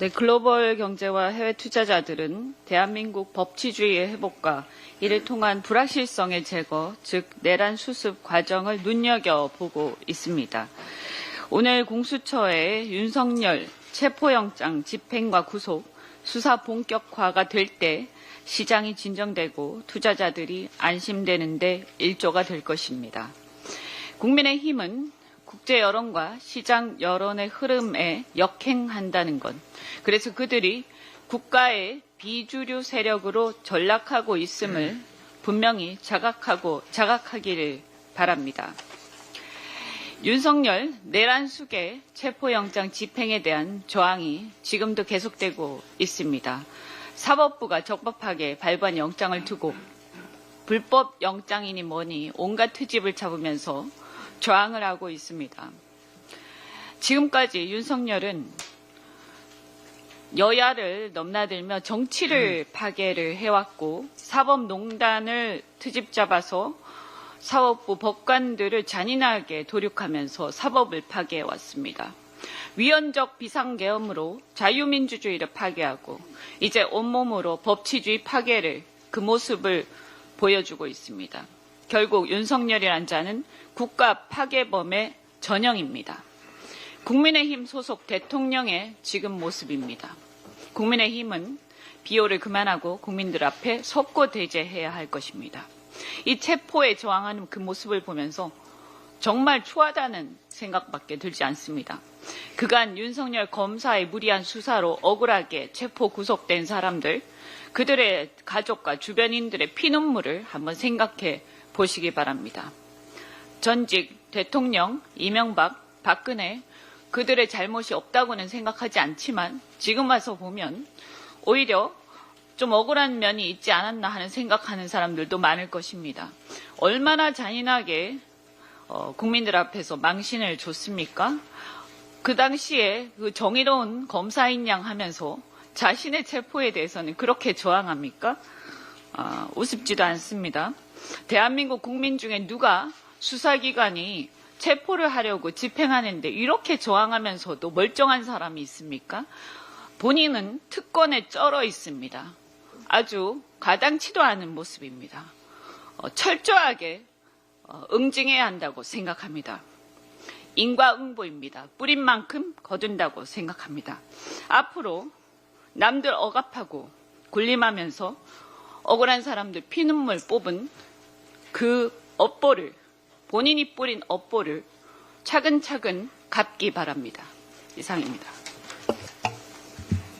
네, 글로벌 경제와 해외 투자자들은 대한민국 법치주의의 회복과 이를 통한 불확실성의 제거, 즉 내란 수습 과정을 눈여겨보고 있습니다. 오늘 공수처의 윤석열 체포영장 집행과 구속, 수사 본격화가 될 때 시장이 진정되고 투자자들이 안심되는데 일조가 될 것입니다. 국민의힘은 국제 여론과 시장 여론의 흐름에 역행한다는 것. 그래서 그들이 국가의 비주류 세력으로 전락하고 있음을 분명히 자각하고 자각하기를 바랍니다. 윤석열 내란 수계 체포영장 집행에 대한 저항이 지금도 계속되고 있습니다. 사법부가 적법하게 발부한 영장을 두고 불법 영장이니 뭐니 온갖 트집을 잡으면서 저항을 하고 있습니다. 지금까지 윤석열은 여야를 넘나들며 정치를 파괴를 해왔고 사법농단을 트집 잡아서 사법부 법관들을 잔인하게 도륙하면서 사법을 파괴해왔습니다. 위헌적 비상계엄으로 자유민주주의를 파괴하고 이제 온몸으로 법치주의 파괴를 그 모습을 보여주고 있습니다. 결국 윤석열이란 자는 국가 파괴범의 전형입니다. 국민의힘 소속 대통령의 지금 모습입니다. 국민의힘은 비호를 그만하고 국민들 앞에 석고대죄해야 할 것입니다. 이 체포에 저항하는 그 모습을 보면서 정말 추하다는 생각밖에 들지 않습니다. 그간 윤석열 검사의 무리한 수사로 억울하게 체포 구속된 사람들, 그들의 가족과 주변인들의 피눈물을 한번 생각해 보시기 바랍니다. 전직 대통령 이명박, 박근혜 그들의 잘못이 없다고는 생각하지 않지만 지금 와서 보면 오히려 좀 억울한 면이 있지 않았나 하는 생각하는 사람들도 많을 것입니다. 얼마나 잔인하게 어, 국민들 앞에서 망신을 줬습니까? 그 당시에 그 정의로운 검사인 양 하면서 자신의 체포에 대해서는 그렇게 저항합니까? 아, 우습지도 않습니다. 대한민국 국민 중에 누가 수사기관이 체포를 하려고 집행하는데 이렇게 저항하면서도 멀쩡한 사람이 있습니까? 본인은 특권에 쩔어 있습니다. 아주 가당치도 않은 모습입니다. 어, 철저하게 어, 응징해야 한다고 생각합니다. 인과응보입니다. 뿌린 만큼 거둔다고 생각합니다. 앞으로 남들 억압하고 군림하면서 억울한 사람들 피눈물 뽑은 그 업보를 본인이 뿌린 업보를 차근차근 갚기 바랍니다. 이상입니다.